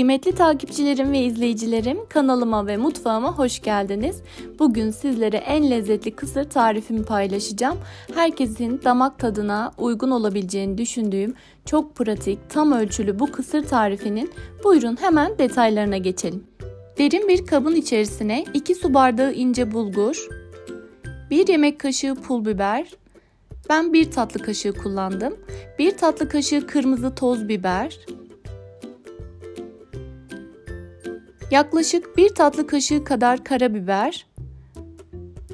Kıymetli takipçilerim ve izleyicilerim kanalıma ve mutfağıma hoş geldiniz. Bugün sizlere en lezzetli kısır tarifimi paylaşacağım. Herkesin damak tadına uygun olabileceğini düşündüğüm çok pratik, tam ölçülü bu kısır tarifinin buyurun hemen detaylarına geçelim. Derin bir kabın içerisine 2 su bardağı ince bulgur, 1 yemek kaşığı pul biber, ben 1 tatlı kaşığı kullandım. 1 tatlı kaşığı kırmızı toz biber, Yaklaşık 1 tatlı kaşığı kadar karabiber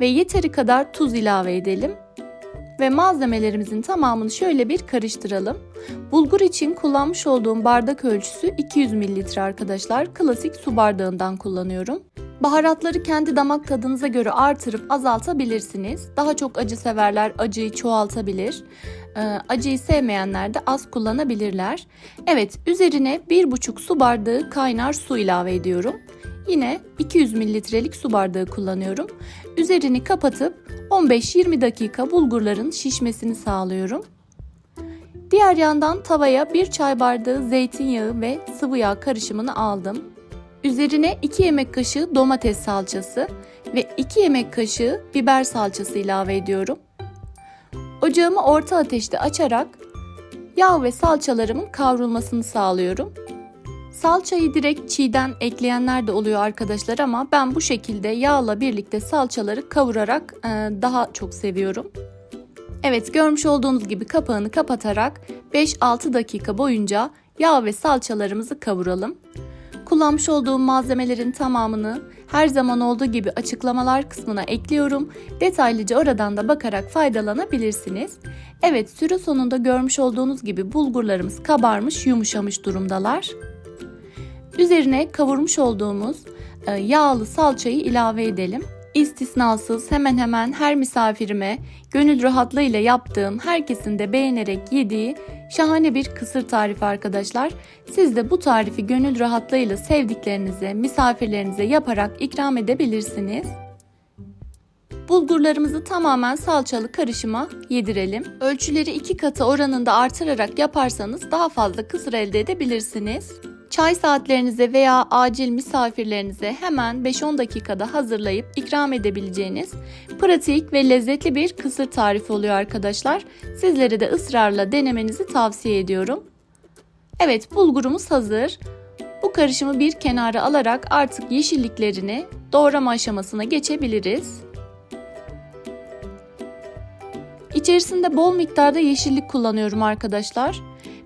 ve yeteri kadar tuz ilave edelim. Ve malzemelerimizin tamamını şöyle bir karıştıralım. Bulgur için kullanmış olduğum bardak ölçüsü 200 ml arkadaşlar. Klasik su bardağından kullanıyorum. Baharatları kendi damak tadınıza göre artırıp azaltabilirsiniz. Daha çok acı severler acıyı çoğaltabilir. Ee, acıyı sevmeyenler de az kullanabilirler. Evet üzerine 1,5 su bardağı kaynar su ilave ediyorum. Yine 200 mililitrelik su bardağı kullanıyorum. Üzerini kapatıp 15-20 dakika bulgurların şişmesini sağlıyorum. Diğer yandan tavaya 1 çay bardağı zeytinyağı ve sıvı yağ karışımını aldım. Üzerine 2 yemek kaşığı domates salçası ve 2 yemek kaşığı biber salçası ilave ediyorum. Ocağımı orta ateşte açarak yağ ve salçalarımın kavrulmasını sağlıyorum. Salçayı direkt çiğden ekleyenler de oluyor arkadaşlar ama ben bu şekilde yağla birlikte salçaları kavurarak e, daha çok seviyorum. Evet görmüş olduğunuz gibi kapağını kapatarak 5-6 dakika boyunca yağ ve salçalarımızı kavuralım. Kullanmış olduğum malzemelerin tamamını her zaman olduğu gibi açıklamalar kısmına ekliyorum. Detaylıca oradan da bakarak faydalanabilirsiniz. Evet süre sonunda görmüş olduğunuz gibi bulgurlarımız kabarmış yumuşamış durumdalar. Üzerine kavurmuş olduğumuz e, yağlı salçayı ilave edelim. İstisnasız hemen hemen her misafirime gönül rahatlığıyla yaptığım, herkesin de beğenerek yediği şahane bir kısır tarifi arkadaşlar. Siz de bu tarifi gönül rahatlığıyla sevdiklerinize, misafirlerinize yaparak ikram edebilirsiniz. Bulgurlarımızı tamamen salçalı karışıma yedirelim. Ölçüleri iki katı oranında artırarak yaparsanız daha fazla kısır elde edebilirsiniz. Çay saatlerinize veya acil misafirlerinize hemen 5-10 dakikada hazırlayıp ikram edebileceğiniz pratik ve lezzetli bir kısır tarifi oluyor arkadaşlar. Sizlere de ısrarla denemenizi tavsiye ediyorum. Evet bulgurumuz hazır. Bu karışımı bir kenara alarak artık yeşilliklerini doğrama aşamasına geçebiliriz. İçerisinde bol miktarda yeşillik kullanıyorum arkadaşlar.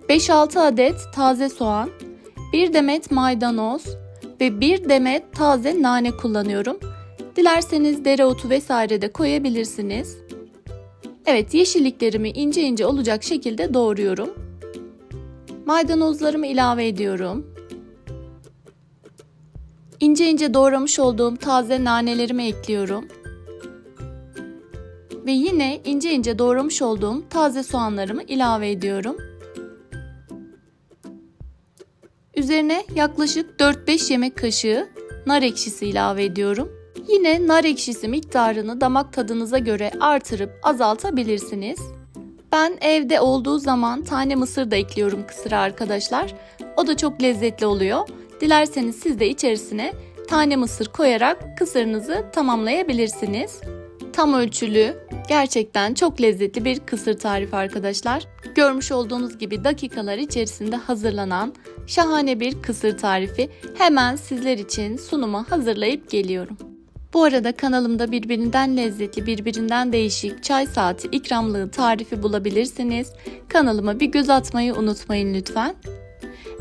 5-6 adet taze soğan, 1 demet maydanoz ve 1 demet taze nane kullanıyorum. Dilerseniz dereotu vesaire de koyabilirsiniz. Evet yeşilliklerimi ince ince olacak şekilde doğruyorum. Maydanozlarımı ilave ediyorum. İnce ince doğramış olduğum taze nanelerimi ekliyorum. Ve yine ince ince doğramış olduğum taze soğanlarımı ilave ediyorum. Üzerine yaklaşık 4-5 yemek kaşığı nar ekşisi ilave ediyorum. Yine nar ekşisi miktarını damak tadınıza göre artırıp azaltabilirsiniz. Ben evde olduğu zaman tane mısır da ekliyorum kısıra arkadaşlar. O da çok lezzetli oluyor. Dilerseniz siz de içerisine tane mısır koyarak kısırınızı tamamlayabilirsiniz. Tam ölçülü, gerçekten çok lezzetli bir kısır tarifi arkadaşlar. Görmüş olduğunuz gibi dakikalar içerisinde hazırlanan şahane bir kısır tarifi hemen sizler için sunuma hazırlayıp geliyorum. Bu arada kanalımda birbirinden lezzetli, birbirinden değişik çay saati ikramlığı tarifi bulabilirsiniz. Kanalıma bir göz atmayı unutmayın lütfen.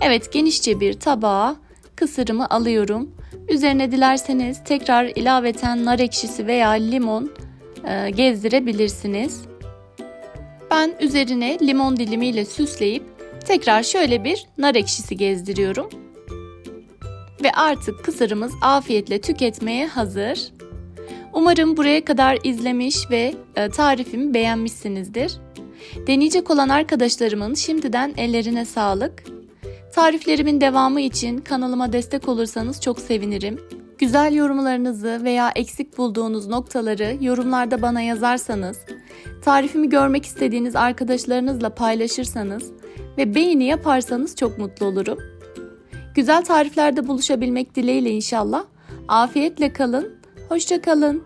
Evet genişçe bir tabağa kısırımı alıyorum. Üzerine dilerseniz tekrar ilaveten nar ekşisi veya limon gezdirebilirsiniz. Ben üzerine limon dilimiyle süsleyip tekrar şöyle bir nar ekşisi gezdiriyorum. Ve artık kısırımız afiyetle tüketmeye hazır. Umarım buraya kadar izlemiş ve e, tarifimi beğenmişsinizdir. Deneyecek olan arkadaşlarımın şimdiden ellerine sağlık. Tariflerimin devamı için kanalıma destek olursanız çok sevinirim. Güzel yorumlarınızı veya eksik bulduğunuz noktaları yorumlarda bana yazarsanız, tarifimi görmek istediğiniz arkadaşlarınızla paylaşırsanız ve beğeni yaparsanız çok mutlu olurum. Güzel tariflerde buluşabilmek dileğiyle inşallah. Afiyetle kalın, hoşça kalın.